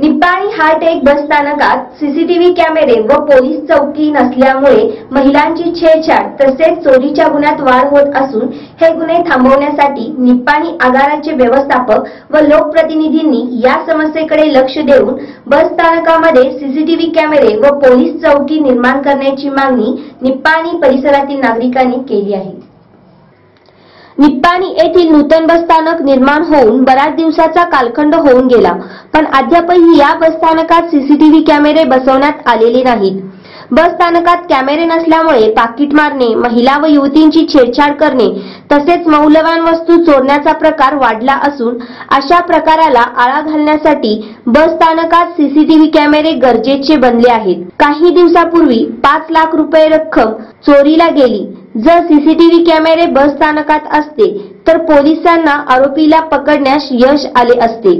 Nippani hi tech बस स्थानकात CCTV कॅमेरे व पोलीस चौकी नसल्यामुळे महिलांची छेडछाड तसेच चोरीच्या गुन्ह्यात वाढ होत असून हे गुन्हे थांबवण्यासाठी निप्पाणी आगाराचे व्यवस्थापक व लोकप्रतिनिधींनी या समस्येकडे लक्ष देऊन बस स्थानकामध्ये सीसीटीव्ही कॅमेरे व पोलीस चौकी निर्माण करण्याची मागणी निप्पाणी परिसरातील नागरिकांनी केली आहे. निप्पाणी येथील नूतन बसस्थानक निर्माण होऊन बऱ्याच दिवसाचा कालखंड होऊन गेला. पण अद्यापही या बसस्थानकात सीसीटीव्ही कॅमेरे बसवण्यात आलेले नाहीत. बस स्थानकात कॅमेरे नसल्यामुळे पाकिट मारणे महिला व युवतींची छेडछाड करणे तसेच मौल्यवान वस्तू चोरण्याचा प्रकार वाढला असून अशा प्रकाराला आळा घालण्यासाठी बस स्थानकात सीसीटीव्ही कॅमेरे गरजेचे बनले आहेत. काही दिवसापूर्वी पाच लाख रुपये रक्कम चोरीला गेली. जर सीसीटीव्ही कॅमेरे बस स्थानकात असते तर पोलिसांना आरोपीला पकडण्यास यश आले असते.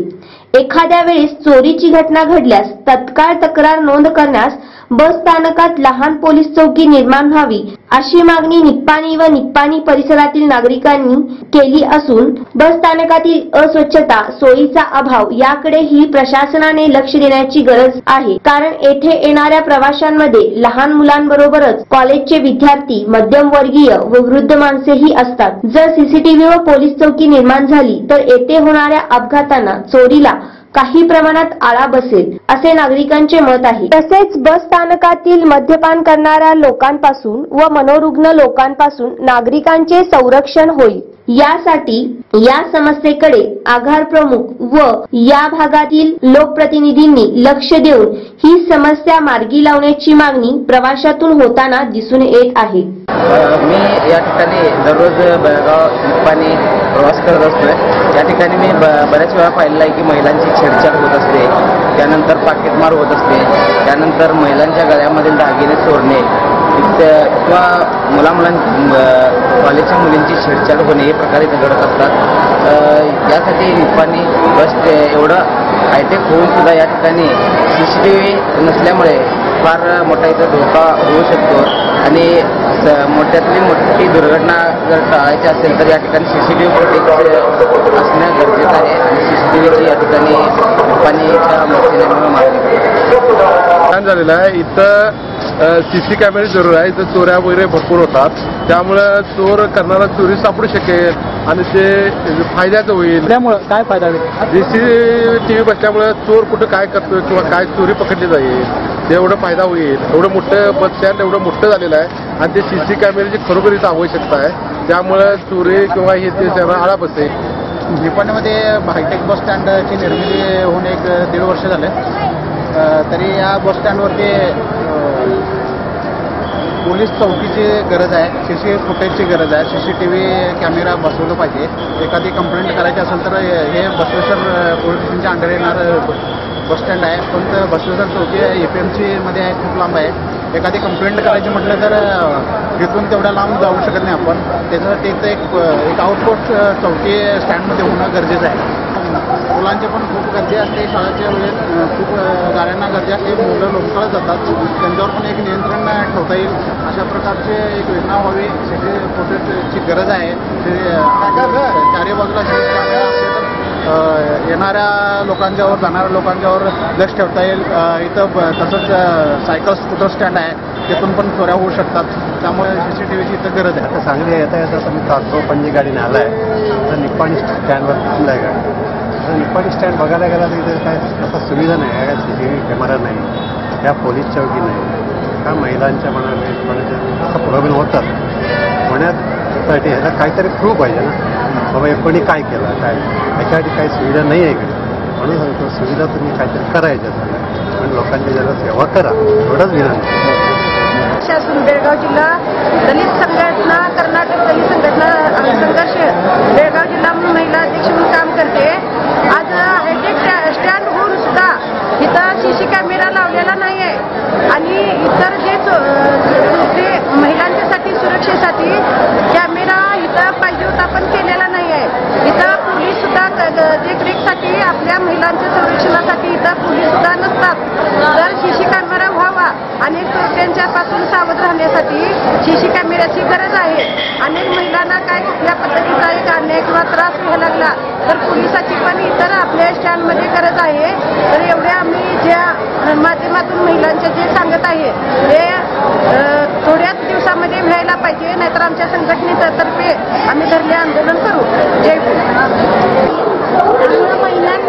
एखाद्या वेळेस चोरीची घटना घडल्यास तत्काळ तक्रार नोंद करण्यास बस स्थानकात लहान पोलीस चौकी निर्माण व्हावी अशी मागणी निप्पाणी व निप्पाणी परिसरातील नागरिकांनी केली असून बस स्थानकातील अस्वच्छता सोयीचा अभाव याकडेही प्रशासनाने लक्ष देण्याची गरज आहे. कारण येथे येणाऱ्या प्रवाशांमध्ये लहान मुलांबरोबरच कॉलेजचे विद्यार्थी मध्यमवर्गीय व वृद्ध माणसेही असतात. जर सीसीटीव्ही व पोलीस चौकी निर्माण झाली तर येथे होणाऱ्या अपघातांना चोरीला काही प्रमाणात आळा बसेल असे नागरिकांचे मत आहे. तसेच बस स्थानकातील मद्यपान करणाऱ्या लोकांपासून व मनोरुग्ण लोकांपासून नागरिकांचे संरक्षण होईल. यासाठी या समस्येकडे आघार प्रमुख व या भागातील लोकप्रतिनिधींनी लक्ष देऊन ही समस्या मार्गी लावण्याची मागणी प्रवाशातून होताना दिसून येत आहे. मी या ठिकाणी दररोज बेळगाव पाणी प्रवास करत असतोय. या ठिकाणी मी बऱ्याच वेळा पाहिलेलं आहे की महिलांची छेडछाड होत असते. त्यानंतर पाकिटमार होत असते. त्यानंतर महिलांच्या गळ्यामधील दागिने चोरणे किंवा मुला मुलां कॉलेजच्या मुलींची छेडछाड होणे हे प्रकारे घडत असतात. यासाठी निप्पाणी बस ते एवढं हायटेक होऊन सुद्धा या ठिकाणी सी सी टी व्ही नसल्यामुळे फार मोठा इथं धोका होऊ शकतो. आणि मोठ्यातली मोठी दुर्घटना जर टाळायची असेल तर या ठिकाणी C C T V footage असणं गरजेचं आहे आणि सी सी टी व्हीची या ठिकाणी निप्पाणीच्या मदतीने मागणी झालेलं आहे. इथं सी सी कॅमेरे जरूर आहे. इथं चोऱ्या वगैरे भरपूर होतात. त्यामुळं चोर करणारा चोरी सापडू शकेल आणि ते फायद्याचं होईल. त्यामुळं काय फायदा होईल सी सी टी व्ही बसल्यामुळं चोर कुठं काय करतोय किंवा काय चोरी पकडली जाईल ते एवढं फायदा होईल. एवढं मोठं बस स्टँड एवढं मोठं झालेलं आहे आणि ते सी सी कॅमेऱ्याची खरोखर इथं आवश्यकता आहे. त्यामुळं चोरी किंवा हे ते त्यांना आळा बसेल निपाणीमध्ये हायटेक बस स्टँडची निर्मिती होऊन एक दीड वर्ष झाले. तरी या बस स्टँडवरती पोलीस चौकीची गरज आहे सी सी फुटेजची गरज आहे. C C T V camera बसवलं पाहिजे. एखादी कंप्लेंट करायची असेल तर हे बसवेश्वर पोलीस स्टेशनच्या अंडर येणार बस स्टँड आहे. पण बसवेश्वर चौकी ए पी एममध्ये आहे खूप लांब आहे. एखादी कंप्लेंट करायची म्हटलं तर तिथून तेवढ्या लांब जाऊ शकत नाही आपण. त्याच्यासाठी एक एक एक आउटपोस्ट चौकी स्टँडमध्ये होणं गरजेचं आहे. मुलांची पण खूप गर्दी असते शाळेच्या वेळेस अ, खूप गाड्यांना गर्दी असते मुलं लोकांकडे जातात त्यांच्यावर पण एक नियंत्रण ठेवता येईल. अशा प्रकारचे एक योजना व्हावी सिटी प्रोटेक्टची गरज आहे. ते चारी बाजूला येणाऱ्या लोकांच्यावर जाणाऱ्या लोकांच्यावर लक्ष ठेवता येईल. इथं तसंच सायकल स्कूटर स्टँड आहे तिथून पण चोऱ्या होऊ शकतात. त्यामुळे सी सी टी व्हीची इथं गरज आहे. आता सांगली येता येता तुम्ही तासगाव पणजी गाडीने आलाय तर निप्पाणी स्टँडवर थांबलाय गाडी तर स्टँड बघायला गेला तर इथे काय असा सुविधा नाही आहे सी सी व्ही कॅमेरा नाही त्या पोलीस चौकी नाही का महिलांच्या मनाने कोणाच्या प्रॉब्लेम होतात. होण्यासाठी ह्याला काहीतरी प्रूफ पाहिजे ना. बाबा कोणी काय केलं काय? याच्यासाठी काही सुविधा नाही आहे इकडे. म्हणून सांगतो सुविधा तुम्ही काहीतरी करायच्या. पण लोकांची जरा सेवा करा. एवढंच विनंती. असून बेळगाव जिल्हा दलित संघटना कर्नाटक दलित संघटना संघर्ष बेळगाव जिल्हा म्हणून महिला अध्यक्ष म्हणून काम करते. आज हायटेक स्टॅ- स्टँड होऊन सुद्धा इथं सी सी कॅमेरा लावलेला नाही आहे आणि इतर जे जे महिलांच्यासाठी सुरक्षेसाठी कॅमेरा इथं पाहिजे होता पण केलेला नाही आहे इथं पोलीस सुद्धा क- क- देखरेखसाठी आपल्या महिलांच्या संरक्षणासाठी इतर पोलीस सुद्धा नसतात. तर शिशी कॅमेरा व्हावा अनेक चोरट्यांच्यापासून सावध राहण्यासाठी शिशी कॅमेऱ्याची गरज आहे. अनेक महिलांना काय कुठल्या पद्धतीचा एक अन्याय किंवा त्रास व्हायला लागला तर पोलिसाची पण इतर आपल्या स्टँडमध्ये गरज आहे. तर एवढे आम्ही ज्या माध्यमातून महिलांचे जे सांगत आहे हे थोड्याच दिवसामध्ये व्हायला पाहिजे नाहीतर आमच्या संघटनेतर्फे आम्ही धरले आंदोलन करू. जय Aku mau.